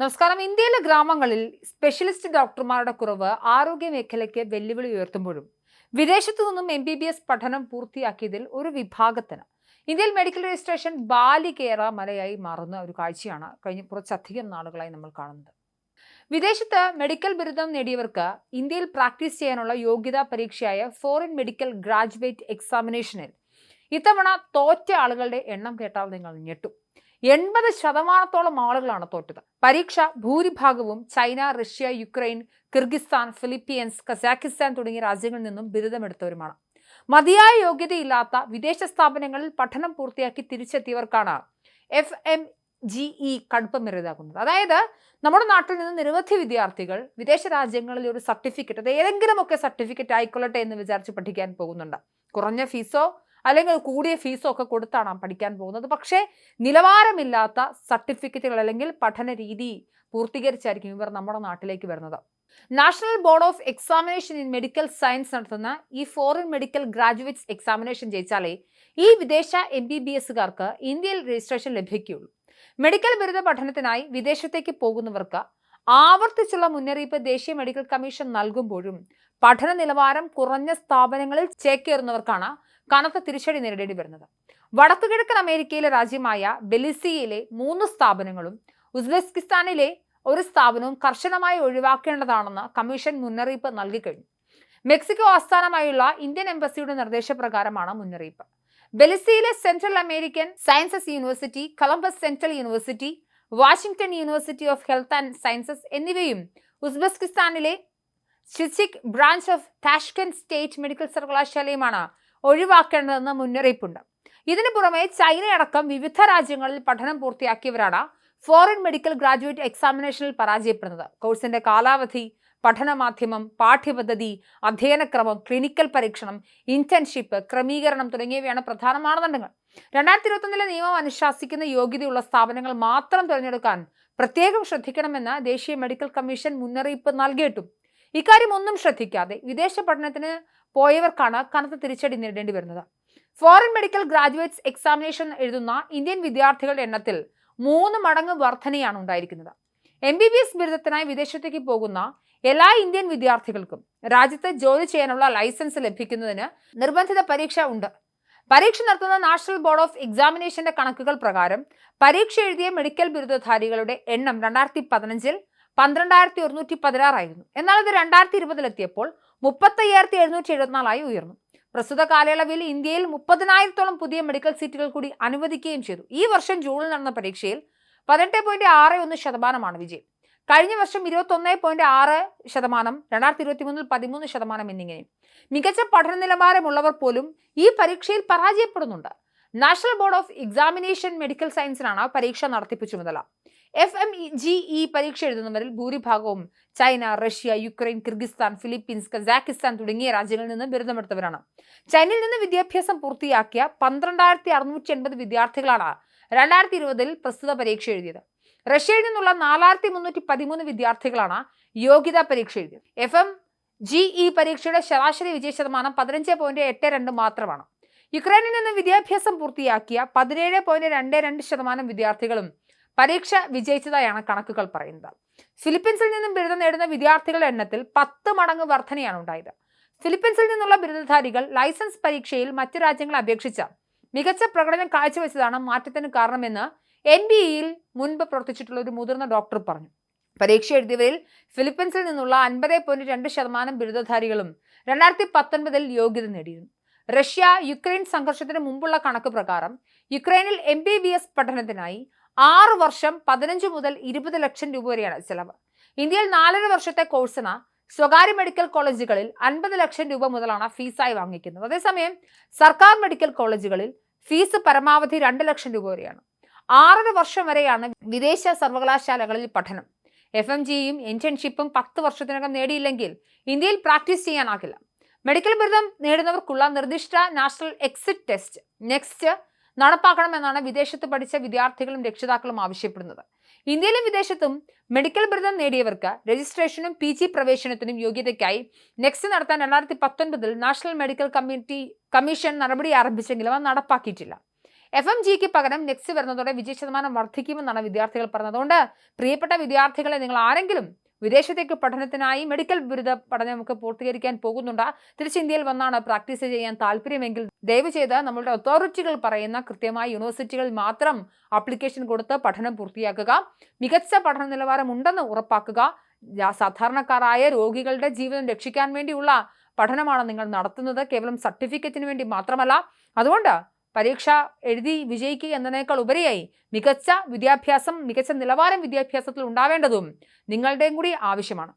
നമസ്കാരം. ഇന്ത്യയിലെ ഗ്രാമങ്ങളിൽ സ്പെഷ്യലിസ്റ്റ് ഡോക്ടർമാരുടെ കുറവ് ആരോഗ്യ മേഖലയ്ക്ക് വെല്ലുവിളി ഉയർത്തുമ്പോഴും വിദേശത്തു നിന്നും എം ബി ബി എസ് പഠനം പൂർത്തിയാക്കിയതിൽ ഒരു വിഭാഗത്തിന് ഇന്ത്യയിൽ മെഡിക്കൽ രജിസ്ട്രേഷൻ ബാലികേറ മലയായി മാറുന്ന ഒരു കാഴ്ചയാണ് കഴിഞ്ഞ കുറച്ചധികം നാളുകളായി നമ്മൾ കാണുന്നത്. വിദേശത്ത് മെഡിക്കൽ ബിരുദം നേടിയവർക്ക് ഇന്ത്യയിൽ പ്രാക്ടീസ് ചെയ്യാനുള്ള യോഗ്യതാ പരീക്ഷയായ ഫോറിൻ മെഡിക്കൽ ഗ്രാജുവേറ്റ് എക്സാമിനേഷനിൽ ഇത്തവണ തോറ്റ ആളുകളുടെ എണ്ണം കേട്ടാൽ നിങ്ങൾ ഞെട്ടും. എൺപത് ശതമാനത്തോളം ആളുകളാണ് തോറ്റത്. പരീക്ഷ ഭൂരിഭാഗവും China Russia Ukraine Kyrgyzstan Philippines Kazakhstan തുടങ്ങിയ രാജ്യങ്ങളിൽ നിന്നും ബിരുദമെടുത്തവരുമാണ്. മതിയായ യോഗ്യതയില്ലാത്ത വിദേശ സ്ഥാപനങ്ങളിൽ പഠനം പൂർത്തിയാക്കി തിരിച്ചെത്തിയവർക്കാണ് എഫ് എം ജി ഇ കടുപ്പമേറിയതാകുന്നത് അതായത് നമ്മുടെ നാട്ടിൽ നിന്ന് നിരവധി വിദ്യാർത്ഥികൾ വിദേശ രാജ്യങ്ങളിൽ ഒരു സർട്ടിഫിക്കറ്റ് അത് ഏതെങ്കിലുമൊക്കെ സർട്ടിഫിക്കറ്റ് ആയിക്കൊള്ളട്ടെ എന്ന് വിചാരിച്ച് പഠിക്കാൻ പോകുന്നുണ്ട്. കുറഞ്ഞ ഫീസോ അല്ലെങ്കിൽ കൂടിയ ഫീസോ ഒക്കെ കൊടുത്താണ് പഠിക്കാൻ പോകുന്നത്. പക്ഷേ നിലവാരമില്ലാത്ത സർട്ടിഫിക്കറ്റുകൾ അല്ലെങ്കിൽ പഠന രീതി പൂർത്തീകരിച്ചായിരിക്കും ഇവർ നമ്മുടെ നാട്ടിലേക്ക് വരുന്നത്. National board of examination in medical science നടത്തുന്ന ഈ ഫോറിൻ മെഡിക്കൽ ഗ്രാജുവേറ്റ്സ് എക്സാമിനേഷൻ ജയിച്ചാലേ ഈ വിദേശ എം ബി ബി എസുകാർക്ക് ഇന്ത്യയിൽ രജിസ്ട്രേഷൻ ലഭിക്കുകയുള്ളൂ. മെഡിക്കൽ ബിരുദ പഠനത്തിനായി വിദേശത്തേക്ക് പോകുന്നവർക്ക് ആവർത്തിച്ചുള്ള മുന്നറിയിപ്പ് ദേശീയ മെഡിക്കൽ കമ്മീഷൻ നൽകുമ്പോഴും പഠന നിലവാരം കുറഞ്ഞ സ്ഥാപനങ്ങളിൽ ചേക്കേറുന്നവർക്കാണ് കനത്ത തിരിച്ചടി നേരിടേണ്ടി വരുന്നത്. വടക്കുകിഴക്കൻ അമേരിക്കയിലെ രാജ്യമായ ബെലിസിയയിലെ മൂന്ന് സ്ഥാപനങ്ങളും ഉസ്ബെക്കിസ്ഥാനിലെ ഒരു സ്ഥാപനവും കർശനമായി ഒഴിവാക്കേണ്ടതാണെന്ന് കമ്മീഷൻ മുന്നറിയിപ്പ് നൽകിക്കഴിഞ്ഞു. മെക്സിക്കോ ആസ്ഥാനമായുള്ള ഇന്ത്യൻ എംബസിയുടെ നിർദ്ദേശപ്രകാരമാണ് മുന്നറിയിപ്പ്. ബെലിസിയിലെ Central American Sciences University Columbus Central University Washington University of Health and Sciences എന്നിവയും ഉസ്ബെക്കിസ്ഥാനിലെ ഷിസിക് branch of Tashkent State Medical സർവകലാശാലയുമാണ് ഒഴിവാക്കേണ്ടതെന്ന് മുന്നറിയിപ്പുണ്ട്. ഇതിനു പുറമെ ചൈനയടക്കം വിവിധ രാജ്യങ്ങളിൽ പഠനം പൂർത്തിയാക്കിയവരാണ് ഫോറിൻ മെഡിക്കൽ ഗ്രാജുവേറ്റ് എക്സാമിനേഷനിൽ പരാജയപ്പെടുന്നത്. കോഴ്സിന്റെ കാലാവധി പഠന മാധ്യമം പാഠ്യപദ്ധതി അധ്യയനക്രമം ക്ലിനിക്കൽ പരീക്ഷണം ഇന്റേൺഷിപ്പ് ക്രമീകരണം തുടങ്ങിയവയാണ് പ്രധാന മാനദണ്ഡങ്ങൾ. രണ്ടായിരത്തി ഇരുപത്തൊന്നിലെ നിയമം അനുശാസിക്കുന്ന യോഗ്യതയുള്ള സ്ഥാപനങ്ങൾ മാത്രം തിരഞ്ഞെടുക്കാൻ പ്രത്യേകം ശ്രദ്ധിക്കണമെന്ന് ദേശീയ മെഡിക്കൽ കമ്മീഷൻ മുന്നറിയിപ്പ് നൽകിയിട്ടും. ഇക്കാര്യം ഒന്നും ശ്രദ്ധിക്കാതെ വിദേശ പഠനത്തിന് പോയവർക്കാണ് കനത്ത തിരിച്ചടി നേരിടേണ്ടി വരുന്നത്. ഫോറിൻ മെഡിക്കൽ ഗ്രാജുവേറ്റ്സ് എക്സാമിനേഷൻ എഴുതുന്ന ഇന്ത്യൻ വിദ്യാർത്ഥികളുടെ എണ്ണത്തിൽ മൂന്ന് മടങ്ങ് വർധനയാണ് ഉണ്ടായിരിക്കുന്നത്. എം ബി ബി എസ് ബിരുദത്തിനായി വിദേശത്തേക്ക് പോകുന്ന എല്ലാ ഇന്ത്യൻ വിദ്യാർത്ഥികൾക്കും രാജ്യത്ത് ജോലി ചെയ്യാനുള്ള ലൈസൻസ് ലഭിക്കുന്നതിന് നിർബന്ധിത പരീക്ഷ ഉണ്ട്. പരീക്ഷ നടത്തുന്ന നാഷണൽ ബോർഡ് ഓഫ് എക്സാമിനേഷന്റെ കണക്കുകൾ പ്രകാരം പരീക്ഷ എഴുതിയ മെഡിക്കൽ ബിരുദധാരികളുടെ എണ്ണം രണ്ടായിരത്തി പതിനഞ്ചിൽ പന്ത്രണ്ടായിരത്തി ഒരുന്നൂറ്റി പതിനാറായിരുന്നു. എന്നാൽ ഇത് രണ്ടായിരത്തി ഇരുപതിലെത്തിയപ്പോൾ മുപ്പത്തയ്യായിരത്തി എഴുന്നൂറ്റി എഴുപത്തിനാലായി ഉയർന്നു. പ്രസ്തുത കാലയളവിൽ ഇന്ത്യയിൽ മുപ്പതിനായിരത്തോളം പുതിയ മെഡിക്കൽ സീറ്റുകൾ കൂടി അനുവദിക്കുകയും ചെയ്തു. ഈ വർഷം ജൂണിൽ നടന്ന പരീക്ഷയിൽ പതിനെട്ട് പോയിന്റ് ആറ് ഒന്ന് ശതമാനമാണ് വിജയം. കഴിഞ്ഞ വർഷം ഇരുപത്തൊന്ന് പോയിന്റ് ആറ് ശതമാനം രണ്ടായിരത്തി ഇരുപത്തി മൂന്നിൽ പതിമൂന്ന് ശതമാനം എന്നിങ്ങനെ മികച്ച പഠന നിലവാരമുള്ളവർ പോലും ഈ പരീക്ഷയിൽ പരാജയപ്പെടുന്നുണ്ട്. National board of examination medical സയൻസിനാണ് പരീക്ഷ നടത്തിപ്പ് ചുമതല. എഫ് എം ജി ഇ പരീക്ഷ എഴുതുന്നവരിൽ ഭൂരിഭാഗവും China Russia Ukraine Kyrgyzstan Philippines Kazakhstan തുടങ്ങിയ രാജ്യങ്ങളിൽ നിന്ന് ബിരുദമെടുത്തവരാണ്. ചൈനയിൽ നിന്ന് വിദ്യാഭ്യാസം പൂർത്തിയാക്കിയ പന്ത്രണ്ടായിരത്തി അറുന്നൂറ്റി എൺപത് വിദ്യാർത്ഥികളാണ് രണ്ടായിരത്തി ഇരുപതിൽ പ്രസ്തുത പരീക്ഷ എഴുതിയത്. റഷ്യയിൽ നിന്നുള്ള നാലായിരത്തി മുന്നൂറ്റി പതിമൂന്ന് വിദ്യാർത്ഥികളാണ് യോഗ്യതാ പരീക്ഷ എഴുതിയത്. എഫ് എം ജി ഇ പരീക്ഷയുടെ ശരാശരി വിജയ ശതമാനം പതിനഞ്ച് പോയിന്റ് എട്ട് രണ്ട് മാത്രമാണ്. യുക്രൈനിൽ നിന്ന് വിദ്യാഭ്യാസം പൂർത്തിയാക്കിയ പതിനേഴ് പോയിന്റ് രണ്ട് രണ്ട് ശതമാനം വിദ്യാർത്ഥികളും പരീക്ഷ വിജയിച്ചതായാണ് കണക്കുകൾ പറയുന്നത്. ഫിലിപ്പീൻസിൽ നിന്നും ബിരുദം നേടുന്ന വിദ്യാർത്ഥികളുടെ എണ്ണത്തിൽ പത്ത് മടങ്ങ് വർധനയാണ് ഉണ്ടായത്. ഫിലിപ്പീൻസിൽ നിന്നുള്ള ബിരുദധാരികൾ ലൈസൻസ് പരീക്ഷയിൽ മറ്റു രാജ്യങ്ങളെ അപേക്ഷിച്ച മികച്ച പ്രകടനം കാഴ്ചവെച്ചതാണ് മാറ്റത്തിന് കാരണമെന്ന് എൻ ബി ഇയിൽ മുൻപ് പ്രവർത്തിച്ചിട്ടുള്ള ഒരു മുതിർന്ന ഡോക്ടർ പറഞ്ഞു. പരീക്ഷ എഴുതിയവരിൽ ഫിലിപ്പീൻസിൽ നിന്നുള്ള അൻപത് പോയിന്റ് രണ്ട് ശതമാനം ബിരുദധാരികളും രണ്ടായിരത്തി പത്തൊൻപതിൽ യോഗ്യത നേടിയിരുന്നു. റഷ്യ യുക്രൈൻ സംഘർഷത്തിന് മുമ്പുള്ള കണക്ക് പ്രകാരം യുക്രൈനിൽ എം ബി ബി എസ് പഠനത്തിനായി ആറ് വർഷം പതിനഞ്ച് മുതൽ ഇരുപത് ലക്ഷം രൂപ വരെയാണ് ചെലവ്. ഇന്ത്യയിൽ നാലര വർഷത്തെ കോഴ്സിന് സ്വകാര്യ മെഡിക്കൽ കോളേജുകളിൽ അൻപത് ലക്ഷം രൂപ മുതലാണ് ഫീസായി വാങ്ങിക്കുന്നത്. അതേസമയം സർക്കാർ മെഡിക്കൽ കോളേജുകളിൽ ഫീസ് പരമാവധി രണ്ട് ലക്ഷം രൂപ വരെയാണ്. ആറര വർഷം വരെയാണ് വിദേശ സർവകലാശാലകളിൽ പഠനം. എഫ് എം ജിയും ഇന്റേൺഷിപ്പും പത്ത് വർഷത്തിനകം നേടിയില്ലെങ്കിൽ ഇന്ത്യയിൽ പ്രാക്ടീസ് ചെയ്യാനാകില്ല. മെഡിക്കൽ ബിരുദം നേടുന്നവർക്കുള്ള നിർദ്ദിഷ്ട നാഷണൽ എക്സിറ്റ് ടെസ്റ്റ് നെക്സ്റ്റ് നടപ്പാക്കണമെന്നാണ് വിദേശത്ത് പഠിച്ച വിദ്യാർത്ഥികളും രക്ഷിതാക്കളും ആവശ്യപ്പെടുന്നത്. ഇന്ത്യയിലും വിദേശത്തും മെഡിക്കൽ ബിരുദം നേടിയവർക്ക് രജിസ്ട്രേഷനും പി ജി പ്രവേശനത്തിനും യോഗ്യതയ്ക്കായി നെക്സ്റ്റ് നടത്താൻ രണ്ടായിരത്തി പത്തൊൻപതിൽ നാഷണൽ മെഡിക്കൽ കമ്മിറ്റി കമ്മീഷൻ നടപടി ആരംഭിച്ചെങ്കിലും അത് നടപ്പാക്കിയിട്ടില്ല. എഫ് എം ജിക്ക് പകരം നെക്സ്റ്റ് വരുന്നതോടെ വിജയ ശതമാനം വർദ്ധിക്കുമെന്നാണ് വിദ്യാർത്ഥികൾ പറഞ്ഞതുകൊണ്ട് പ്രിയപ്പെട്ട വിദ്യാർത്ഥികളെ നിങ്ങൾ ആരെങ്കിലും വിദേശത്തേക്ക് പഠനത്തിനായി മെഡിക്കൽ ബിരുദ പഠനം നമുക്ക് പൂർത്തീകരിക്കാൻ പോകുന്നുണ്ട്. തിരിച്ചിന്ത്യയിൽ വന്നാണ് പ്രാക്ടീസ് ചെയ്യാൻ താല്പര്യമെങ്കിൽ ദയവ് ചെയ്ത് നമ്മളുടെ അതോറിറ്റികൾ പറയുന്ന കൃത്യമായ യൂണിവേഴ്സിറ്റികളിൽ മാത്രം ആപ്ലിക്കേഷൻ കൊടുത്ത് പഠനം പൂർത്തിയാക്കുക. മികച്ച പഠന നിലവാരം ഉണ്ടെന്ന് ഉറപ്പാക്കുക സാധാരണക്കാരായ രോഗികളുടെ ജീവിതം രക്ഷിക്കാൻ വേണ്ടിയുള്ള പഠനമാണ് നിങ്ങൾ നടത്തുന്നത്. കേവലം സർട്ടിഫിക്കറ്റിന് വേണ്ടി മാത്രമല്ല. അതുകൊണ്ട് പരീക്ഷ എഴുതി വിജയിക്കുക എന്നതിനേക്കാൾ ഉപരിയായി മികച്ച വിദ്യാഭ്യാസം മികച്ച നിലവാരം വിദ്യാഭ്യാസത്തിൽ ഉണ്ടാവേണ്ടതും നിങ്ങളുടെയും കൂടി ആവശ്യമാണ്.